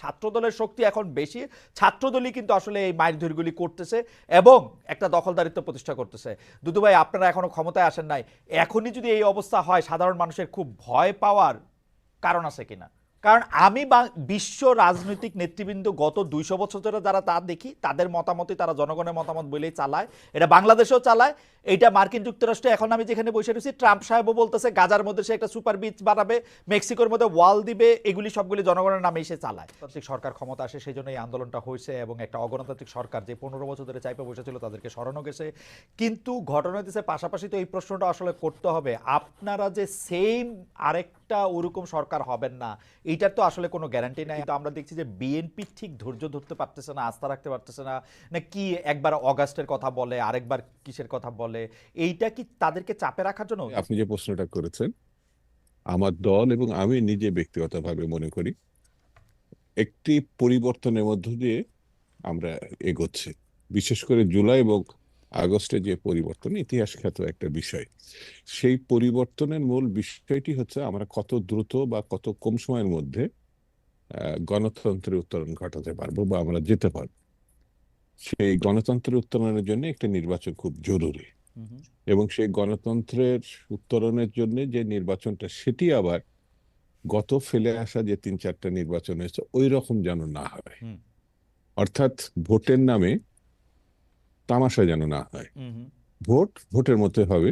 ছাত্রদলের শক্তি এখন বেশি। ছাত্রদলই কিন্তু আসলে এই মারধরগুলি করতেছে এবং একটা দখলদারিত্ব প্রতিষ্ঠা করতেছে। দুদু ভাই, আপনারা এখনও ক্ষমতায় আসেন নাই। এখনই যদি এই অবস্থা হয়, সাধারণ মানুষের খুব ভয় পাওয়ার কারণ আছে কিনা? কারণ আমি বিশ্ব রাজনৈতিক নেতৃবৃন্দ গত দুইশো বছর ধরে যারা তা দেখি, তাদের মতামতই তারা জনগণের মতামত বলেই চালায়। এটা বাংলাদেশেও চালায়। এইটা মার্কিন যুক্তরাষ্ট্রে এখন আমি যেখানে বসে রয়েছি, ট্রাম্প সাহেবও বলতেছে, গাজার মধ্যে সে একটা সুপার বিচ বানাবে, মেক্সিকোর মধ্যে ওয়াল দিবে, এগুলি সবগুলি জনগণের নামে এসে চালায়। গণতান্ত্রিক সরকার ক্ষমতা আসে, সেই জন্য এই আন্দোলনটা হয়েছে এবং একটা অগণতান্ত্রিক সরকার যে পনেরো বছর ধরে চাইপে বসেছিল তাদেরকে সরানো গেছে। কিন্তু ঘটনা হইতেছে, পাশাপাশি তো এই প্রশ্নটা আসলে করতে হবে। আপনারা যে সেম আরেকটা ওরকম সরকার হবেন না। এইটার তো আসলে কোনো গ্যারান্টি নাই। তো আমরা দেখছি যে বিএনপি ঠিক ধৈর্য ধরতে পারতেছে না, আস্থা রাখতে পারতেছে না। না কি একবার অগাস্টের কথা বলে, আরেকবার কিসের কথা বলে। এইটা কি তাদেরকে চাপে রাখার জন্য আপনি যে প্রশ্নটা করেছেন, আমার দল এবং আমি নিজে ব্যক্তিগতভাবে মনে করি, একটি পরিবর্তনের মধ্য দিয়ে আমরা এগোচ্ছি। বিশেষ করে জুলাই এবং আগস্টে যে পরিবর্তন ইতিহাস খ্যাত একটা বিষয় সেই পরিবর্তনের মূল বিষয়টি হচ্ছে আমরা কত দ্রুত বা কত কম সময়ের মধ্যে গণতন্ত্রের উত্তরণ ঘটাতে পারব বা আমরা যেতে পারব সেই গণতন্ত্রের উত্তরণের জন্য একটা নির্বাচন খুব জরুরি। এবং সেই গণতন্ত্রের উত্তরণের জন্য যে নির্বাচনটা সেটি আবার গত ফেলে আসা যে তিন চারটা নির্বাচন হয়েছে ওই রকম যেন না হয়। অর্থাৎ ভোটের নামে তামাশা যেন না হয়। ভোট ভোটের মধ্যে হবে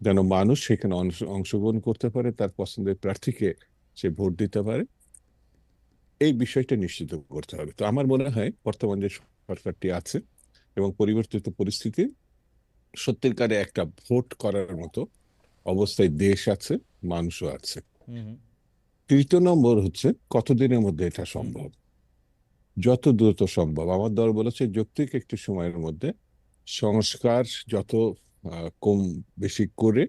যেন মানুষ সেখানে অংশগ্রহণ করতে পারে তার পছন্দের প্রার্থীকে সে ভোট দিতে পারে। এই বিষয়টা নিশ্চিত করতে হবে। তো আমার মনে হয় বর্তমান যে সরকারটি আছে এবং পরিবর্তিত পরিস্থিতি সত্যিকারে একটা ভোট করার মতো অবস্থায় দেশ আছে মানুষও আছে। তৃতীয় নম্বর হচ্ছে কতদিনের মধ্যে এটা সম্ভব? যত দ্রুত সম্ভব। আমার দল বলেছে যৌক্তিক একটি সময়ের মধ্যে সংস্কার যত কম বেশি করে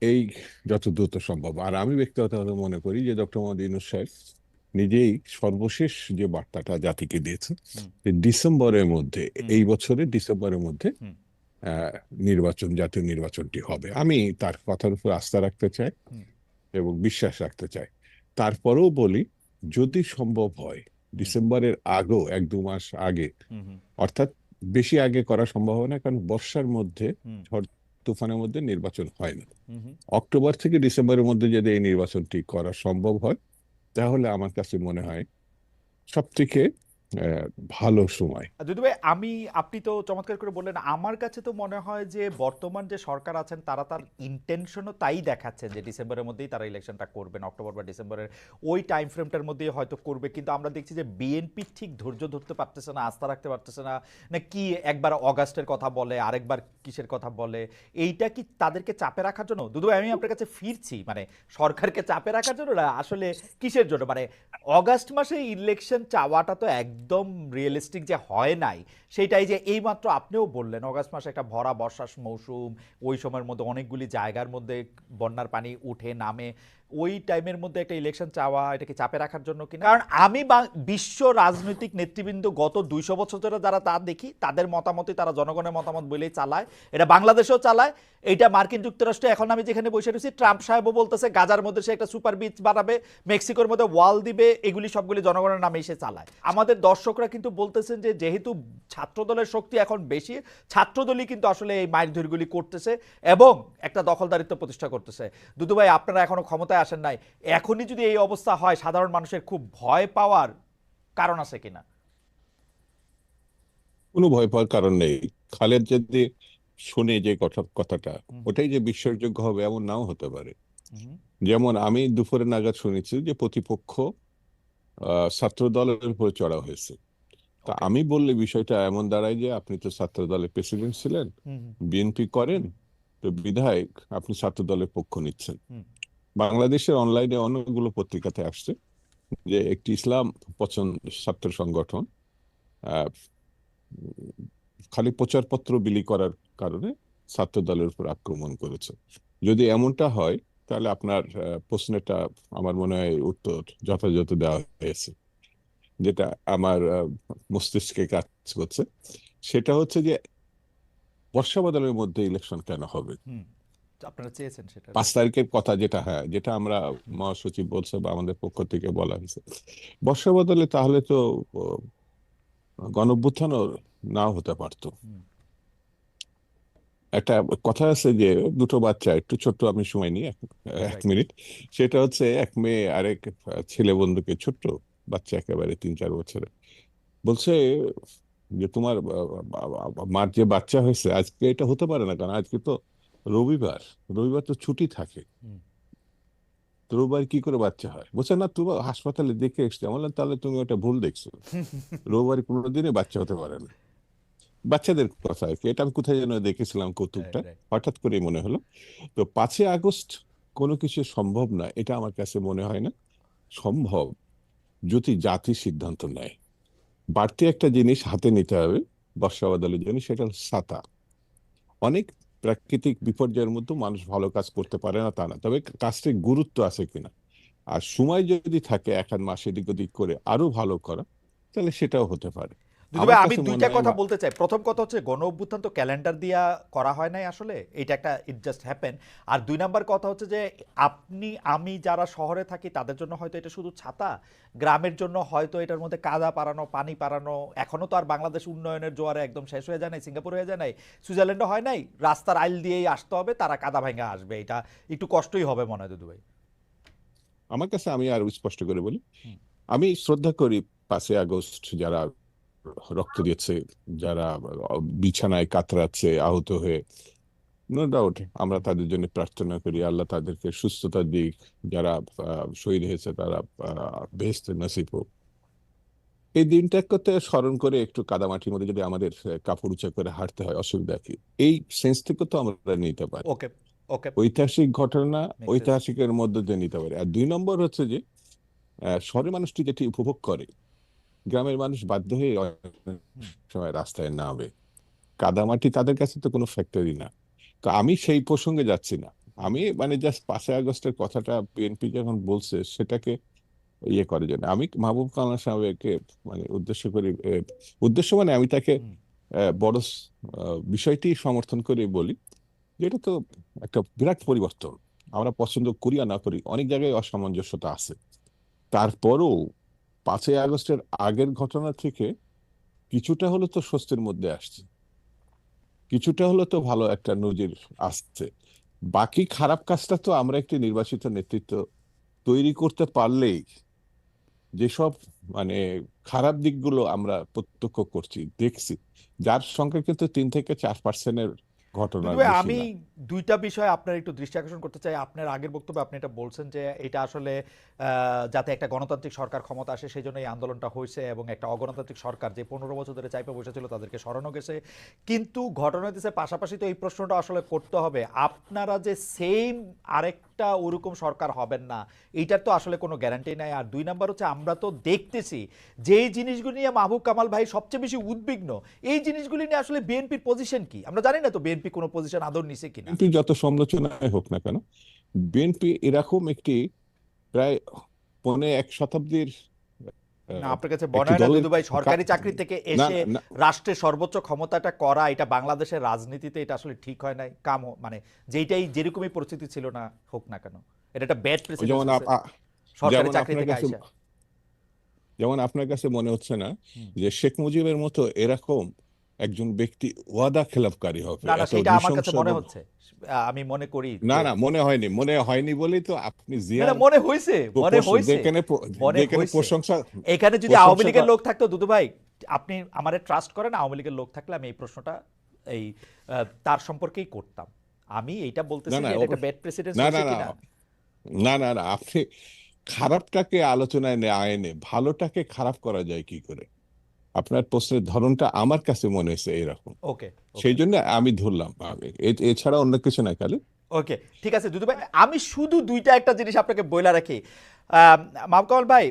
এই যত দ্রুত সম্ভব। আর আমি ব্যক্তিগতভাবে মনে করি যে ডক্টর মোহাম্মদ ইউনূস সাহেব নিজেই সর্বশেষ যে বার্তাটা জাতিকে দিয়েছে যে ডিসেম্বরের মধ্যে এই বছরের ডিসেম্বরের মধ্যে আহ, নির্বাচন জাতীয় নির্বাচনটি হবে। আমি তার কথার উপর আস্থা রাখতে চাই এবং বিশ্বাস রাখতে চাই। তারপরেও বলি যদি সম্ভব হয় ডিসেম্বরের আগেও এক দু মাস আগে। অর্থাৎ বেশি আগে করা সম্ভব হয় না কারণ বর্ষার মধ্যে ঝড় তুফানের মধ্যে নির্বাচন হয় না। অক্টোবর থেকে ডিসেম্বরের মধ্যে যদি এই নির্বাচনটি করা সম্ভব হয় তাহলে আমার কাছে মনে হয় সব থেকে ভালো সময়। দিদু ভাই, আমি, আপনি তো চমৎকার করে বললেন, আমার কাছে তো মনে হয় যে বর্তমান যে সরকার আছেন, তারা তার ইন্টেনশনও তাই দেখাচ্ছেন যে ডিসেম্বরের মধ্যেই তারা ইলেকশনটা করবেন, অক্টোবর বা ডিসেম্বরের ওই টাইম ফ্রেমটার মধ্যেই হয়তো করবে। কিন্তু আমরা দেখছি যে বিএনপি ঠিক ধৈর্য ধরতে পারতেছে না, আস্থা রাখতে পারতেছে না না কি একবার অগাস্টের কথা বলে, আরেকবার কিসের কথা বলে, এইটা কি তাদেরকে চাপে রাখার জন্য? দুদু আমি আপনার কাছে ফিরছি মানে সরকারকে চাপে রাখার জন্য না, আসলে কিসের জন্য? মানে অগাস্ট মাসে ইলেকশন চাওয়াটা তো একদম রিয়েলিস্টিক যে হয় নাই সেটাই যে এইমাত্র আপনিও বললেন, অগাস্ট মাসে একটা ভরা বর্ষার মৌসুম, ওই সময়ের মধ্যে অনেকগুলি জায়গার মধ্যে বন্যার পানি উঠে নামে, ওই টাইমের মধ্যে একটা ইলেকশন চাওয়া, এটাকে চাপে রাখার জন্য কিনা? কারণ আমি বিশ্ব রাজনৈতিক নেতৃবৃন্দ গত দুইশো বছর ধরে যারা তা দেখি, তাদের মতামতই তারা জনগণের মতামত বলেই চালায়, এটা বাংলাদেশেও চালায়, এইটা মার্কিন যুক্তরাষ্ট্রে এখন আমি যেখানে বসে রয়েছি, ট্রাম্প সাহেবও বলতেছে, গাজার মধ্যে সে একটা সুপার বিচ বানাবে, মেক্সিকোর মধ্যে ওয়াল দিবে, এগুলি সবগুলি জনগণের নামে এসে চালায়। আমাদের দর্শকরা কিন্তু বলতেছেন যে যেহেতু ছাত্রদলের শক্তি এখন বেশি। ছাত্রদলই কিন্তু আসলে এই মারধরগুলি করতেছে এবং একটা দখলদারিত্ব প্রতিষ্ঠা করতেছে। দুদু ভাই আপনারা এখনও ক্ষমতায় আসেন নাই। এখনই যদি এই অবস্থা হয় সাধারণ মানুষের খুব ভয় পাওয়ার কারণ আছে কিনা? কোনো ভয় পাওয়ার কারণ নেই। খালেদ যদি শুনে যে কথা কথাটা ওটাই যে বিশ্বাসযোগ্য হবে এমন নাও হতে পারে। যেমন আমি দুপুরে নাগাদ শুনেছি যে প্রতিপক্ষ আহ, ছাত্র দলের উপরে চড়া হয়েছে। তা আমি বললে বিষয়টা এমন দাঁড়ায় যে আপনি তো ছাত্র দলের প্রেসিডেন্ট ছিলেন বিএনপি করেন তো বিধায়ক আপনি ছাত্র দলের পক্ষ নিচ্ছেন। বাংলাদেশের অনলাইনে অনেকগুলো পত্রিকাতে আসছে যে একটি ইসলাম পছন্দ ছাত্র সংগঠন খালি প্রচারপত্র বিলি করার কারণে ছাত্র দলের উপর আক্রমণ করেছে। যদি এমনটা হয় তাহলে আপনার প্রশ্নটা আমার মনে হয় উত্তর যথাযথ দেওয়া হয়েছে। যেটা আমার মস্তিষ্কে কাজ করছে সেটা হচ্ছে যে বর্ষা বাদলের মধ্যে ইলেকশন কেন হবে? আপনারা চেয়েছেন সেটা। পাঁচ তারিখের কথা যেটা হ্যাঁ যেটা আমরা মহাসচিব বলছে বা আমাদের পক্ষ থেকে বলা হয়েছে। বর্ষা বদলে তাহলে তো গণঅভ্যুত্থানও নাও হতে পারতো। একটা কথা আছে যে দুটো বাচ্চা একটু ছোট্ট আমি সময় নিই এক এক মিনিট। সেটা হচ্ছে এক মেয়ে আরেক ছেলে বন্ধুকে ছোট্ট। বাচ্চা একেবারে তিন চার বছরের। বলছে যে তোমার মার যে বাচ্চা হয়েছে আজকে এটা হতে পারে না কারণ আজকে তো রবিবার রবিবার তো ছুটি থাকে। রবিবার কি করে বাচ্চা হয়? বলছে না তুমি হাসপাতালে দেখে এসছি। আমি বললাম তাহলে তুমি ওটা ভুল দেখছ। রবিবার কোনোদিনই বাচ্চা হতে পারে না। বাচ্চাদের কথা আর কি এটা আমি কোথায় যেন দেখেছিলাম কৌতুকটা. হঠাৎ করে মনে হলো। তো পাঁচই আগস্ট কোনো কিছু সম্ভব না এটা আমার কাছে মনে হয় না। সম্ভব যদি জাতি সিদ্ধান্ত নেয়। বাড়তি একটা জিনিস হাতে নিতে হবে বর্ষা বাদলের জন্য, সেটা সাতা অনেক প্রাকৃতিক বিপর্যয়ের মধ্যে মানুষ ভালো কাজ করতে পারে না, তা না। তবে কাজটির গুরুত্ব আছে কিনা? আর সময় যদি থাকে, এক মাস এদিক ওদিক করে আরও ভালো করা, তাহলে সেটাও হতে পারে। ভাই আমি দুইটা কথা বলতে চাই। প্রথম কথা হচ্ছে গণ অভ্যুত্থান তো ক্যালেন্ডার দিয়া করা হয় নাই আসলে এটা একটা ইট জাস্ট হ্যাপেন আর দুই নাম্বার কথা হচ্ছে যে আপনি আমি যারা শহরে থাকি তাদের জন্য হয়তো এটা শুধু ছাতা গ্রামের জন্য হয়তো এটার মধ্যে কাদা পারানো পানি পারানো এখনও তো আর বাংলাদেশ উন্নয়নের জোয়ারে একদম শেষ হয়ে যায় নাই সিঙ্গাপুর হয়ে যায় নাই সুইজারল্যান্ডও হয় নাই রাস্তার আইল দিয়েই আসতে হবে তারা কাদা ভাঙা আসবে এটা একটু কষ্টই হবে মনে হয় দুদু ভাই আমার কাছে আমি আর স্পষ্ট করে বলি। আমি শ্রদ্ধা করি পাঁচই আগস্ট যারা রক্ত দিয়েছে যারা বিছানায় কাতরাচ্ছে আহত হয়ে নো ডাউট আমরা তাদের জন্য প্রার্থনা করি আল্লাহ তাদেরকে সুস্থতা দিক যারা শহীদ হয়েছে তারা বেস্ট নসিব হোক। এই দিনটাকে স্মরণ করে একটু কাদামাটির মধ্যে যদি আমাদের কাপড় উঁচা করে হাঁটতে হয় অসুবিধা কি? এই সেন্স থেকে তো আমরা নিতে পারি। ওকে ওকে ঐতিহাসিক ঘটনা ঐতিহাসিকের মধ্যে দিয়ে নিতে পারে। আর দুই নম্বর হচ্ছে যে শহরের মানুষটি যেটি উপভোগ করে গ্রামের মানুষ বাধ্য হয়ে সময় রাস্তায় নামে। কাদামাটি তাদের কাছে তো কোনো ফ্যাক্টরি না। তো আমি সেই প্রসঙ্গে যাচ্ছি না। আমি মানে জাস্ট পাঁচই আগস্টের কথাটা বিএনপি যখন বলছে সেটাকে ইয়ে করার জন্য। আমি মাহবুব কালাম সাহেবকে মানে উদ্দেশ্য করি উদ্দেশ্য মানে আমি তাকে বড় বিষয়টি সমর্থন করে বলি যে এটা তো একটা বিরাট পরিবর্তন। আমরা পছন্দ করি আর না করি অনেক জায়গায় অসামঞ্জস্যতা আছে। তারপরও পাঁচই আগস্টের আগের ঘটনা থেকে কিছুটা হলো তো স্বস্তির মধ্যে আসছে। কিছুটা হলো তো ভালো একটা নজির আসছে। বাকি খারাপ কাজটা তো আমরা একটি নির্বাচিত নেতৃত্ব তৈরি করতে পারলেই যেসব মানে খারাপ দিকগুলো আমরা প্রত্যক্ষ করছি, দেখছি, যার সংখ্যা কিন্তু তিন থেকে চার পার্সেন্টের ঘটনা আমি দুইটা বিষয় আপনার একটু দৃষ্টি আকর্ষণ করতে চাই। আপনার আগের বক্তব্যে আপনি এটা বলছেন যে এটা আসলে যাতে একটা গণতান্ত্রিক সরকার ক্ষমতা আসে সেই জন্য এই আন্দোলনটা হয়েছে এবং একটা অগণতান্ত্রিক সরকার যে পনেরো বছর ধরে চাইপে বসেছিল তাদেরকে সরানো গেছে। কিন্তু ঘটনা দিচ্ছে পাশাপাশি তো এই প্রশ্নটা আসলে করতে হবে। আপনারা যে সেম আরেকটা ওরকম সরকার হবেন না। এইটার তো আসলে কোনো গ্যারান্টি নাই। আর দুই নাম্বার হচ্ছে, আমরা তো দেখতেছি যেই জিনিসগুলি নিয়ে মাহবুব কামাল ভাই সবচেয়ে বেশি উদ্বিগ্ন। এই জিনিসগুলি নিয়ে আসলে বিএনপির পজিশন কি? আমরা জানি না তো বিএনপি কোনো পজিশন আদর নিছে কিনা। যত সমালোচনায় হোক না কেন, বিএনপি এরকম একটি প্রায় পৌনে এক শতাব্দীর আপনার কাছে হয় দুদু ভাই সরকারি চাকরি থেকে এসে রাষ্ট্রের সর্বোচ্চ ক্ষমতাটা করা এটা বাংলাদেশের রাজনীতিতে এটা আসলে ঠিক হয় নাই কাম মানে যেইটাই যেরকমই পরিস্থিতি ছিল না হোক না কেন। এটা একটা ব্যাড যেমন প্রেসিডেন্ট সরকারি চাকরি আপনার থেকে কাছে আইসা। যেমন আপনার কাছে মনে হচ্ছে না যে শেখ মুজিবের মতো এরকম একজন ব্যক্তি ওয়াদা খেলাপকারী হবে। না না সেটা আমার কাছে মনে হচ্ছে। আমি মনে করি না না মনে হয়নি মনে হয়নি বলেই তো আপনি জিয়া মনে হয়েছে মনে হয়েছে যেখানে যেখানে প্রশংসা এখানে যদি আওয়ামী লীগের লোক থাকতো দুদু ভাই আপনি আমারে ট্রাস্ট করেন আওয়ামী লীগের লোক থাকলে আমি এই প্রশ্নটা এই তার সম্পর্কেই করতাম। আমি এইটা বলতেছি না, না, যে এটা ব্যাড প্রেসিডেন্ট না না না না না আপনি খারাপটাকে আলোচনায় নে আইনে ভালোটাকে খারাপ করা যায় কি করে? আপনার প্রশ্নের ধরনটা আমার কাছে মনে হয়েছে এরকম ওকে সেই জন্য আমি ধরলাম এছাড়া অন্য কিছু না খালি ওকে ঠিক আছে দুদু ভাই আমি শুধু দুইটা একটা জিনিস আপনাকে বইলা রাখি। মামকমল ভাই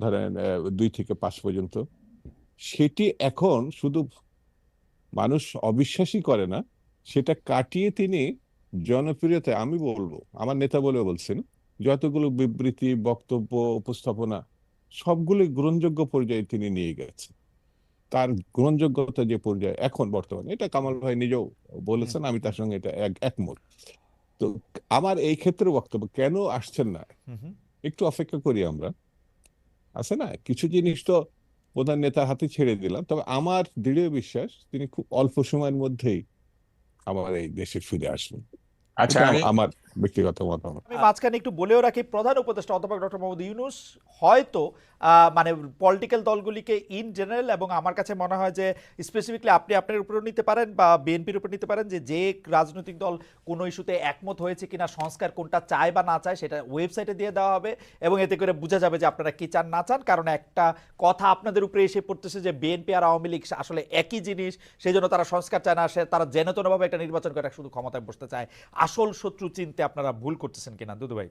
ধরেন দুই থেকে পাঁচ পর্যন্ত। সেটি এখন শুধু মানুষ অবিশ্বাসই করে না সেটা কাটিয়ে তিনি জনপ্রিয়তা আমি বলব আমার নেতা বলে বলছেন যতগুলো বিবৃতি বক্তব্য উপস্থাপনা সবগুলি গ্রহণযোগ্য পর্যায়ে তিনি নিয়ে গেছেন। তার গ্রহণযোগ্যতা যে পর্যায়ে এখন বর্তমানে এটা কামাল ভাই নিজেও বলেছেন আমি তার সঙ্গে এটা এক- একমত। তো আমার এই ক্ষেত্রে বক্তব্য কেন আসছেন না? একটু অপেক্ষা করি আমরা। আছে না? কিছু জিনিস তো প্রধান নেতার হাতে ছেড়ে দিলাম। তবে আমার দৃঢ় বিশ্বাস তিনি খুব অল্প সময়ের মধ্যেই আমার এই দেশে ফিরে আসবেন। আচ্ছা আমার ব্যক্তিগত মতামত আমি মাঝখানে একটু বলেও রাখি, প্রধান উপদেষ্টা অধ্যাপক ডক্টর মোহাম্মদ ইউনুস হয়তো মানে পলিটিক্যাল দলগুলিকে ইন জেনারেল এবং আমার কাছে মনে হয় যে স্পেসিফিকলি আপনি আপনার উপরেও নিতে পারেন বা বিএনপির উপর নিতে পারেন যে যে রাজনৈতিক দল কোনো ইস্যুতে একমত হয়েছে কিনা, সংস্কার কোনটা চায় বা না চায় সেটা ওয়েবসাইটে দিয়ে দেওয়া হবে এবং এতে করে বোঝা যাবে যে আপনারা কি চান, না চান। কারণ একটা কথা আপনাদের উপরে এসে পড়তেছে যে বিএনপি আর আওয়ামী লীগ আসলে একই জিনিস সেই জন্য তারা সংস্কার চায় না, সে তারা যেনতনভাবে একটা নির্বাচন করে, শুধু ক্ষমতায় বসতে চায়। আসল শত্রু চিনতে আপনারা ভুল করতেছেন কিনা দুদু ভাই?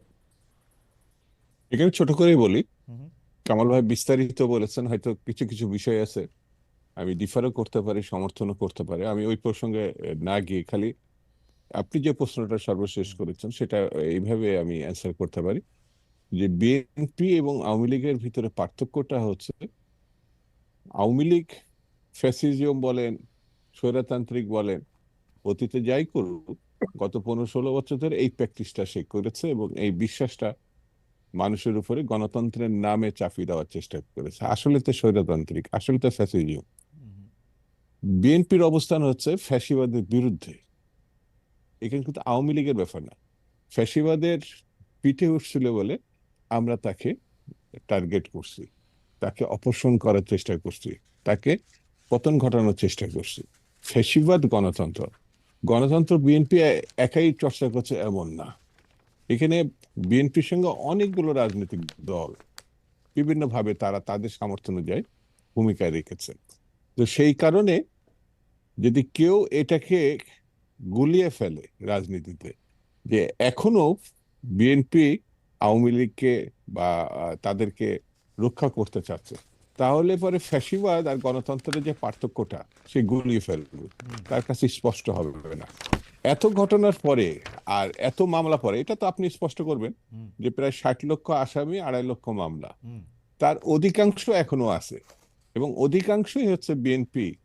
এখানে ছোট করেই বলি। কামাল ভাই বিস্তারিত বলেছেন হয়তো কিছু কিছু বিষয় আছে। আমি ডিফারও করতে পারি সমর্থনও করতে পারি। আমি ওই প্রসঙ্গে না গিয়ে খালি আপনি যে প্রশ্নটা সর্বশেষ করেছেন সেটা এইভাবে আমি অ্যান্সার করতে পারি যে বিএনপি এবং আওয়ামী লীগের ভিতরে পার্থক্যটা হচ্ছে আওয়ামী লীগ ফ্যাসিজম বলেন স্বৈরতান্ত্রিক বলেন অতীতে যাই করুক গত পনেরো ষোলো বছর ধরে এই প্র্যাকটিসটা সে করেছে এবং এই বিশ্বাসটা মানুষের উপরে গণতন্ত্রের নামে চাপিয়ে দেওয়ার চেষ্টা করেছে। আসলে তো স্বৈরতান্ত্রিক, আসলে তো ফ্যাসিজম। বিএনপির অবস্থান হচ্ছে ফ্যাসিবাদের বিরুদ্ধে। এখানে কিন্তু আওয়ামী লীগের ব্যাপার না। ফ্যাসিবাদের পিঠে উঠছিল বলে আমরা তাকে টার্গেট করছি, তাকে অপসারণ করার চেষ্টা করছি, তাকে পতন ঘটানোর চেষ্টা করছি। ফ্যাসিবাদ গণতন্ত্র গণতন্ত্র বিএনপি একাই চর্চা করছে এমন না। এখানে বিএনপির সঙ্গে অনেকগুলো রাজনৈতিক দল বিভিন্নভাবে তারা তাদের সামর্থ্য অনুযায়ী ভূমিকা রেখেছে। তো সেই কারণে যদি কেউ এটাকে গুলিয়ে ফেলে রাজনীতিতে যে এখনও বিএনপি আওয়ামী লীগকে বা তাদেরকে রক্ষা করতে চাচ্ছে তাহলে পরে ফ্যাসিবাদ আর গণতন্ত্রের যে পার্থক্যটা, সে গুলিয়ে ফেলবে। তার কাছে স্পষ্ট হবে না। এত ঘটনার পরে আর এত মামলা পরে, এটা তো আপনি স্পষ্ট করবেন যে প্রায় ষাট লক্ষ আসামি, আড়াই লক্ষ মামলা। তার অধিকাংশ এখনও আছে। এবং অধিকাংশই হচ্ছে বিএনপি,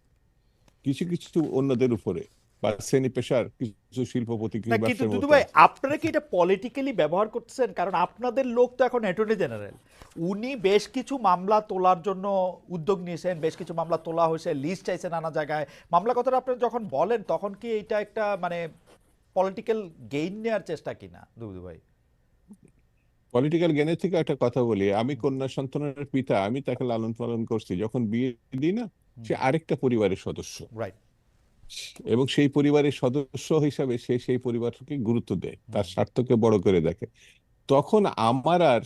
কিছু কিছু অন্যদের উপরে। বা শ্রেণি পেশার কিছু শিল্পপতি কিন্তু দুদু ভাই আপনারা কি এটা পলিটিক্যালি ব্যবহার করতেছেন? কারণ আপনাদের লোক তো এখন অ্যাটর্নি জেনারেল উনি বেশ কিছু মামলা তোলার জন্য উদ্যোগ নিয়েছেন বেশ কিছু মামলা তোলা হয়েছে লিস্ট চাইছে নানা জায়গায়। মামলা কথাটা যখন বলেন তখন কি এটা একটা মানে পলিটিক্যাল গেইন নেওয়ার চেষ্টা কিনা দুদু ভাই? পলিটিক্যাল জ্ঞানের থেকে একটা কথা বলি। আমি কন্যা সন্তানের পিতা আমি তাকে লালন পালন করছি। যখন বিয়ে দিই না সে আরেকটা পরিবারের সদস্য। রাইট এবং সেই পরিবারের সদস্য হিসাবে সে সেই পরিবারকে গুরুত্ব দেয় তার স্বার্থকে বড় করে দেখে। তখন আমার আর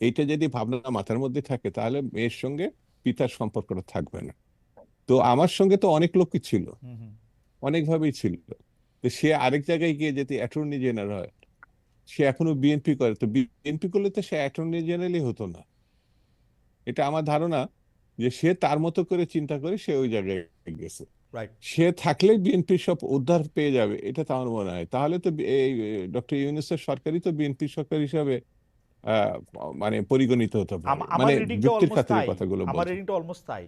এইটা যদি ভাবনা মাথার মধ্যে থাকে তাহলে মেয়ের সঙ্গে পিতার সম্পর্কটা থাকবে না। তো আমার সঙ্গে তো অনেক লোকই ছিল। অনেকভাবেই ছিল। তো সে আরেক জায়গায় গিয়ে যদি অ্যাটর্নি জেনারেল হয় সে এখনও বিএনপি করে। তো বিএনপি করলে তো সে অ্যাটর্নি জেনারেলই হতো না। এটা আমার ধারণা যে সে তার মতো করে চিন্তা করে সে ওই জায়গায় গেছে। সে থাকলে বিএনপি সব উদ্ধার পেয়ে যাবে এটা তো আমার মনে হয়। তাহলে তো এই ডক্টর ইউনুসের সরকারই তো বিএনপি সরকার হিসাবে আহ, মানে পরিগণিত হতে পারে। মানে যুক্তির খাতিরে কথাগুলো আমার রিডিংটা অলমোস্ট তাই।